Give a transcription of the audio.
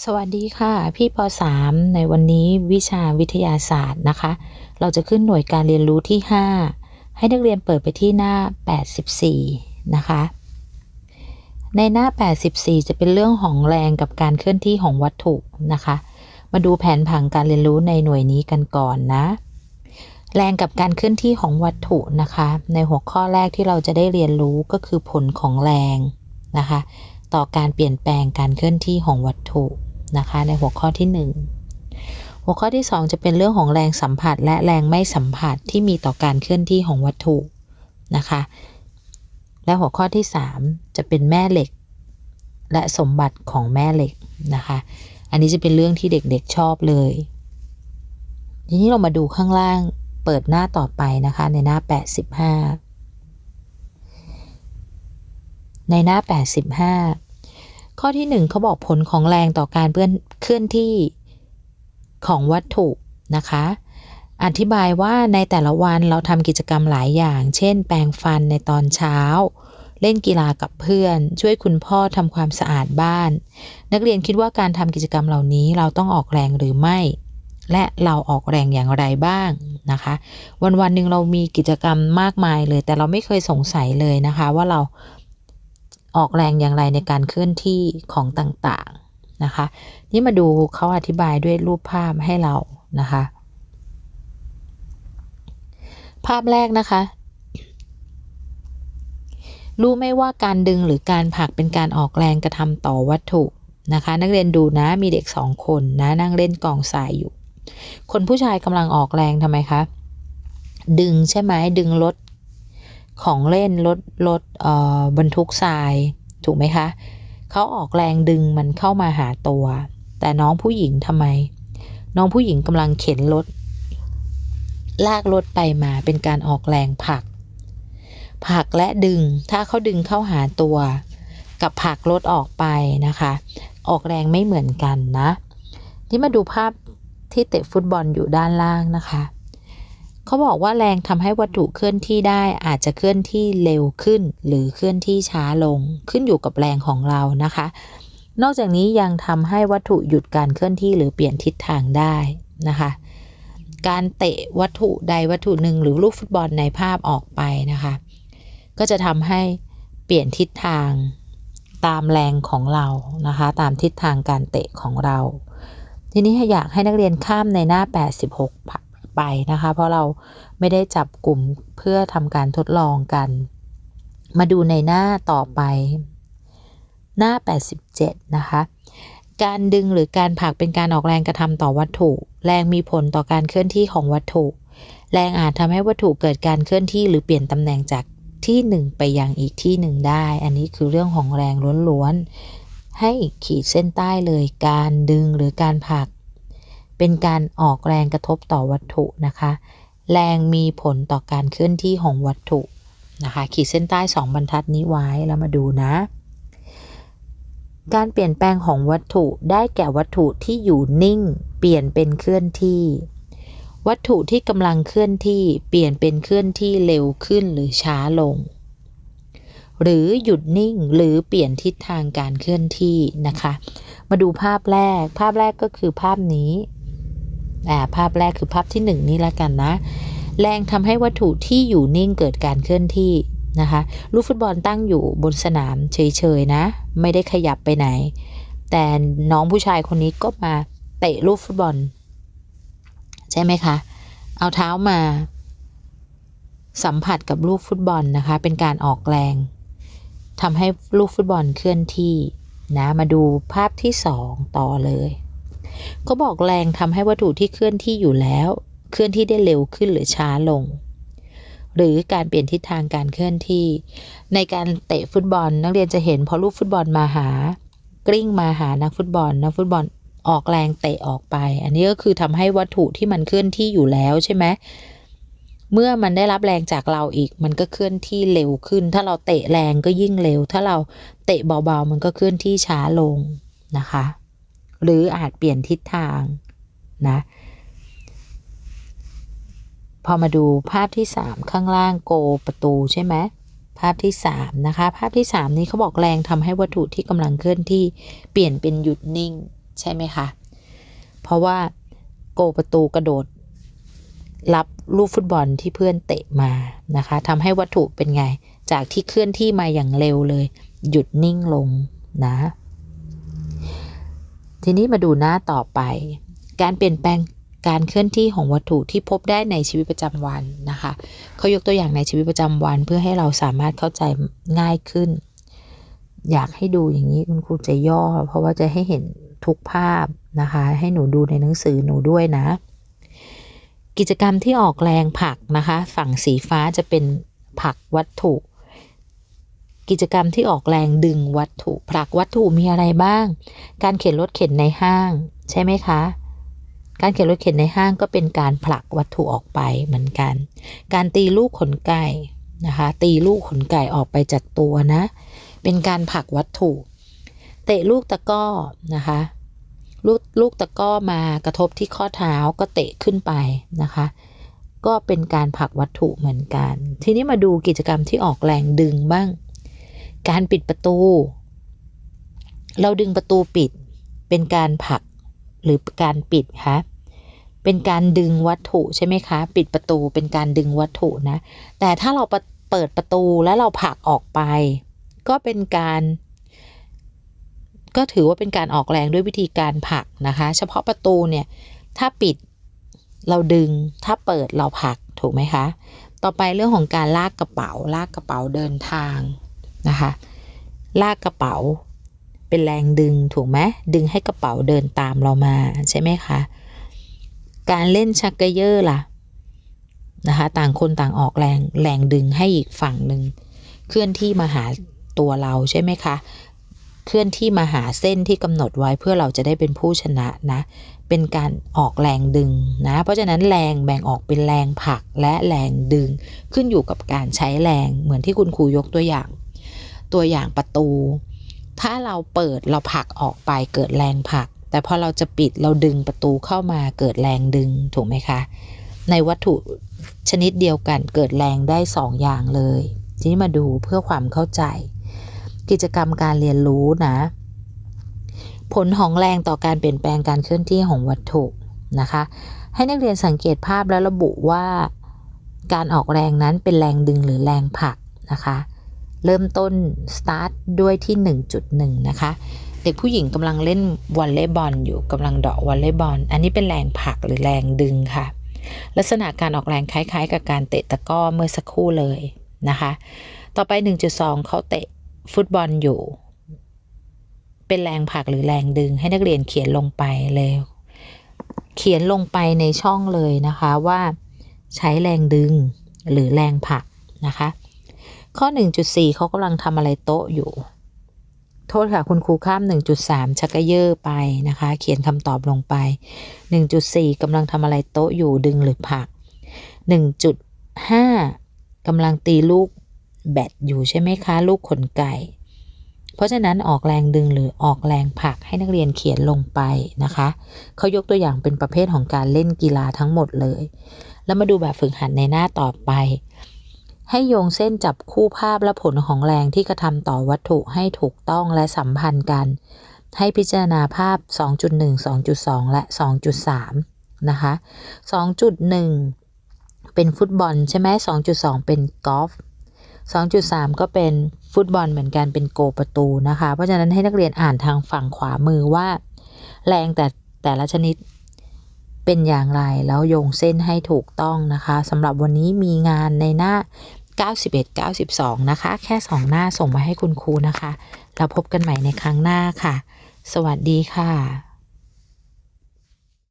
สวัสดีค่ะพี่ป .3 ในวันนี้วิชาวิทยาศาสตร์นะคะ เราจะขึ้นหน่วยการเรียนรู้ที่ 5 ให้นักเรียนเปิดไปที่หน้า 84 นะคะ ในหน้า 84 จะเป็นเรื่องของแรงกับการเคลื่อนที่ของวัตถุนะคะ มาดูแผนผังการเรียนรู้ในหน่วยนี้กันก่อนนะ แรงกับการเคลื่อนที่ของวัตถุนะคะ ในหัวข้อแรกที่เราจะได้เรียนรู้ก็คือผลของแรงนะคะ ต่อการเปลี่ยนแปลงการเคลื่อนที่ของวัตถุนะคะ ในหัวข้อที่ 1 หัวข้อที่ 2 จะเป็นเรื่องของแรงสัมผัส และแรงไม่สัมผัสที่มีต่อการเคลื่อนที่ของวัตถุนะคะ และหัวข้อที่ 3 จะเป็นแม่เหล็ก และสมบัติของแม่เหล็กนะคะ อันนี้จะเป็นเรื่องที่เด็กๆชอบเลย ทีนี้เรามาดูข้างล่างเปิดหน้าต่อไปนะคะในหน้า 85 ในหน้า 85 ข้อที่ 1เขาบอกผลของแรงต่อการเเคลื่อนที่ของวัตถุนะคะ อธิบายว่าในแต่ละวันเราทำกิจกรรมหลายอย่าง เช่น แปรงฟันในตอนเช้า เล่นกีฬากับเพื่อน ช่วยคุณพ่อทำความสะอาดบ้าน นักเรียนคิดว่าการทำกิจกรรมเหล่านี้เราต้องออกแรงหรือไม่ และเราออกแรงอย่างไรบ้างนะคะ วันวันหนึ่งเรามีกิจกรรมมากมายเลย แต่เราไม่เคยสงสัยเลยนะคะ ว่าเรา ออกแรงอย่างไรในการเคลื่อนที่ของต่างๆนะคะ นี่มาดูเขาอธิบายด้วยรูปภาพให้เรานะคะ ภาพแรกนะคะ รู้ไหมว่าการดึงหรือการผลักเป็นการออกแรงกระทำต่อวัตถุนะคะ นักเรียนดูนะมีเด็กสองคนนะนั่งเล่นกองทรายอยู่ คนผู้ชายกำลังออกแรงทำไมคะดึงใช่ไหมดึงรถ ของเล่นรถรถบรรทุกทรายถูกไหมคะเขาออกแรงดึงมันเข้ามาหาตัว แต่น้องผู้หญิงทำไม น้องผู้หญิงกำลังเข็นรถลากรถไปมาเป็นการออกแรงผลักผลักและดึงถ้าเขาดึงเข้าหาตัว กับผลักรถออกไปนะคะ ออกแรงไม่เหมือนกันนะที่มาดูภาพที่เตะฟุตบอลอยู่ด้านล่างนะคะ เขาบอกว่าแรงทำให้วัตถุเคลื่อนที่ได้อาจจะเคลื่อนที่เร็วขึ้น หรือเคลื่อนที่ช้าลง ขึ้นอยู่กับแรงของเรานะคะ นอกจากนี้ยังทำให้วัตถุหยุดการเคลื่อนที่หรือเปลี่ยนทิศทางได้นะคะ การเตะวัตถุใดวัตถุหนึ่งหรือลูกฟุตบอลในภาพออกไปนะคะ ก็จะทำให้เปลี่ยนทิศทางตามแรงของเรานะคะ ตามทิศทางการเตะของเรา ทีนี้อยากให้นักเรียนข้ามในหน้า 86 ไปนะคะ เพราะเราไม่ได้จับกลุ่มเพื่อทำการทดลองกัน มาดูในหน้าต่อไป หน้า 87 นะคะการดึงหรือการผลักเป็นการออกแรงกระทำต่อวัตถุ แรงมีผลต่อการเคลื่อนที่ของวัตถุ แรงอาจทำให้วัตถุเกิดการเคลื่อนที่หรือเปลี่ยนตำแหน่งจากที่หนึ่งไปยังอีกที่หนึ่งได้ อันนี้คือเรื่องของแรงล้วนๆ ให้ขีดเส้นใต้เลยการดึงหรือการผลัก เป็นการออกแรงกระทบต่อวัตถุนะคะ แรงมีผลต่อการเคลื่อนที่ของวัตถุนะคะ ขีดเส้นใต้ 2 บรรทัดนี้ไว้แล้วมาดูนะ การเปลี่ยนแปลงของวัตถุได้แก่วัตถุที่อยู่นิ่ง เปลี่ยนเป็นเคลื่อนที่ วัตถุที่กำลังเคลื่อนที่เปลี่ยนเป็นเคลื่อนที่เร็วขึ้นหรือช้าลง หรือหยุดนิ่งหรือเปลี่ยนทิศทางการเคลื่อนที่นะคะ มาดูภาพแรก ภาพแรกก็คือภาพนี้ อ่าภาพแรกคือภาพที่หนึ่งนี้ล้วกันนะ แรงทำให้วัตถุที่อยู่นิ่งเกิดการเคลื่อนที่นะคะ ลูกฟุตบอลตั้งอยู่บนสนามเฉยๆนะ ไม่ได้ขยับไปไหน แต่น้องผู้ชายคนนี้ก็มาเตะลูกฟุตบอล ใช่ไหมคะ เอาเท้ามาสัมผัสกับลูกฟุตบอลนะคะ เป็นการออกแรงทำให้ลูกฟุตบอลเคลื่อนที่นะ มาดูภาพที่สองต่อเลย เขาบอกแรงทำให้วัตถุที่เคลื่อนที่อยู่แล้ว เคลื่อนที่ได้เร็วขึ้นหรือช้าลง หรือการเปลี่ยนทิศทางการเคลื่อนที่ ในการเตะฟุตบอลนักเรียนจะเห็นพอลูกฟุตบอลมาหากลิ้งมาหานักฟุตบอลนักฟุตบอลออกแรงเตะออกไป อันนี้ก็คือทำให้วัตถุที่มันเคลื่อนที่อยู่แล้วใช่ไหมเมื่อมันได้รับแรงจากเราอีก มันก็เคลื่อนที่เร็วขึ้น ถ้าเราเตะแรงก็ยิ่งเร็ว ถ้าเราเตะเบาๆ มันก็เคลื่อนที่ช้าลงนะคะ หรืออาจเปลี่ยนทิศทางนะพอมาดูภาพที่ 3 ข้างล่างโกประตูใช่ไหมภาพที่ 3 นะคะ ภาพที่ 3 นี้เขาบอกแรงทำให้วัตถุที่กำลังเคลื่อนที่เปลี่ยนเป็นหยุดนิ่งใช่ไหมคะ เพราะว่าโกประตูกระโดด รับลูกฟุตบอลที่เพื่อนเตะมานะคะทำให้วัตถุเป็นไง จากที่เคลื่อนที่มาอย่างเร็วเลย หยุดนิ่งลงนะ ทีนี้มาดูหน้าต่อไป การเปลี่ยนแปลงการเคลื่อนที่ของวัตถุที่พบได้ในชีวิตประจำวันนะคะเขายกตัวอย่างในชีวิตประจำวัน เพื่อให้เราสามารถเข้าใจง่ายขึ้น อยากให้ดูอย่างนี้คุณครูจะย่อ เพราะว่าจะให้เห็นทุกภาพนะคะ ให้หนูดูในหนังสือหนูด้วยนะ กิจกรรมที่ออกแรงผลักนะคะ ฝั่งสีฟ้าจะเป็นผลักวัตถุ กิจกรรมที่ออกแรงดึงวัตถุผลักวัตถุมีอะไรบ้าง การเข็นรถเข็นในห้าง ใช่ไหมคะ การเข็นรถเข็นในห้างก็เป็นการผลักวัตถุออกไปเหมือนกัน การตีลูกขนไก่นะคะ ตีลูกขนไก่ออกไปจากตัวนะ เป็นการผลักวัตถุ เตะลูกตะก้อนะคะลูกลูกตะก้อมากระทบที่ข้อเท้าก็เตะขึ้นไปนะคะ ก็เป็นการผลักวัตถุเหมือนกัน ทีนี้มาดูกิจกรรมที่ออกแรงดึงบ้าง การปิดประตู เราดึงประตูปิด เป็นการผลักหรือการปิดคะเป็นการดึงวัตถุใช่ไหมคะ ปิดประตูเป็นการดึงวัตถุนะ แต่ถ้าเราเปิดประตูแล้วเราผลักออกไป ก็เป็นการ ก็ถือว่าเป็นการออกแรงด้วยวิธีการผลักนะคะ เฉพาะประตูเนี่ย ถ้าปิดเราดึง ถ้าเปิดเราผลักถูกไหมคะ ต่อไปเรื่องของการลากกระเป๋า ลากกระเป๋าเดินทาง นะคะ ลากกระเป๋าเป็นแรงดึงถูกไหมดึงให้กระเป๋าเดินตามเรามาใช่ไหมคะ การเล่นชักเกยอร์ล่ะนะคะต่างคนต่างออกแรงแรงดึงให้อีกฝั่งหนึ่งเคลื่อนที่มาหาตัวเราใช่ไหมคะ เคลื่อนที่มาหาเส้นที่กำหนดไว้เพื่อเราจะได้เป็นผู้ชนะนะ เป็นการออกแรงดึงนะ เพราะฉะนั้นแรงแบ่งออกเป็นแรงผลักและแรงดึง ขึ้นอยู่กับการใช้แรงเหมือนที่คุณครูยกตัวอย่าง ตัวอย่างประตู ถ้าเราเปิดเราผลักออกไปเกิดแรงผลัก แต่พอเราจะปิดเราดึงประตูเข้ามาเกิดแรงดึงถูกไหมคะ ในวัตถุชนิดเดียวกันเกิดแรงได้สองอย่างเลย ทีนี้มาดูเพื่อความเข้าใจ กิจกรรมการเรียนรู้นะ ผลของแรงต่อการเปลี่ยนแปลงการเคลื่อนที่ของวัตถุนะคะ ให้นักเรียนสังเกตภาพและระบุว่า การออกแรงนั้นเป็นแรงดึงหรือแรงผลักนะคะ เริ่มต้นสตาร์ทด้วยที่ 1.1 นะคะ เด็กผู้หญิงกำลังเล่นวอลเลย์บอลอยู่กำลังเดาะวอลเลย์บอล อันนี้เป็นแรงผลักหรือแรงดึงค่ะ ลักษณะการออกแรงคล้ายๆ กับการเตะตะก้อเมื่อสักครู่เลยนะคะ ต่อไป 1.2 เขาเตะฟุตบอลอยู่ เป็นแรงผลักหรือแรงดึงให้นักเรียนเขียนลงไปเลย เขียนลงไปในช่องเลยนะคะว่า ใช้แรงดึงหรือแรงผลักนะคะ ข้อ 1.4เขากำลังทำอะไรโต๊ะอยู่ โทษค่ะคุณครูข้าม 1.3 ชักกระเยอไปนะคะ เขียนคำตอบลงไป 1.4กำลังทำอะไรโต๊ะอยู่ดึงหรือผัก 1.5กำลังตีลูกแบตอยู่ใช่ไหมคะ ลูกขนไก่ เพราะฉะนั้นออกแรงดึงหรือออกแรงผลักให้นักเรียนเขียนลงไปนะคะเขายกตัวอย่างเป็นประเภทของการเล่นกีฬาทั้งหมดเลย แล้วมาดูแบบฝึกหัดในหน้าต่อไป ให้โยงเส้นจับคู่ภาพและผลของแรงที่กระทำต่อวัตถุให้ถูกต้องและสัมพันธ์กัน ให้พิจารณาภาพ 2.1 2.2 และ 2.3 นะคะ 2.1 เป็นฟุตบอลใช่ไหม2.2 เป็นกอล์ฟ2.3 ก็เป็นฟุตบอลเหมือนกันเป็นโกประตูนะคะ เพราะฉะนั้นให้นักเรียนอ่านทางฝั่งขวามือว่า แรงแต่แต่ละชนิดเป็นอย่างไรแล้วโยงเส้นให้ถูกต้องนะคะสำหรับวันนี้มีงานในหน้า 91 92 นะคะ แค่ 2 หน้าส่งมาให้คุณครูนะคะ เราพบกันใหม่ในครั้งหน้าค่ะ สวัสดีค่ะ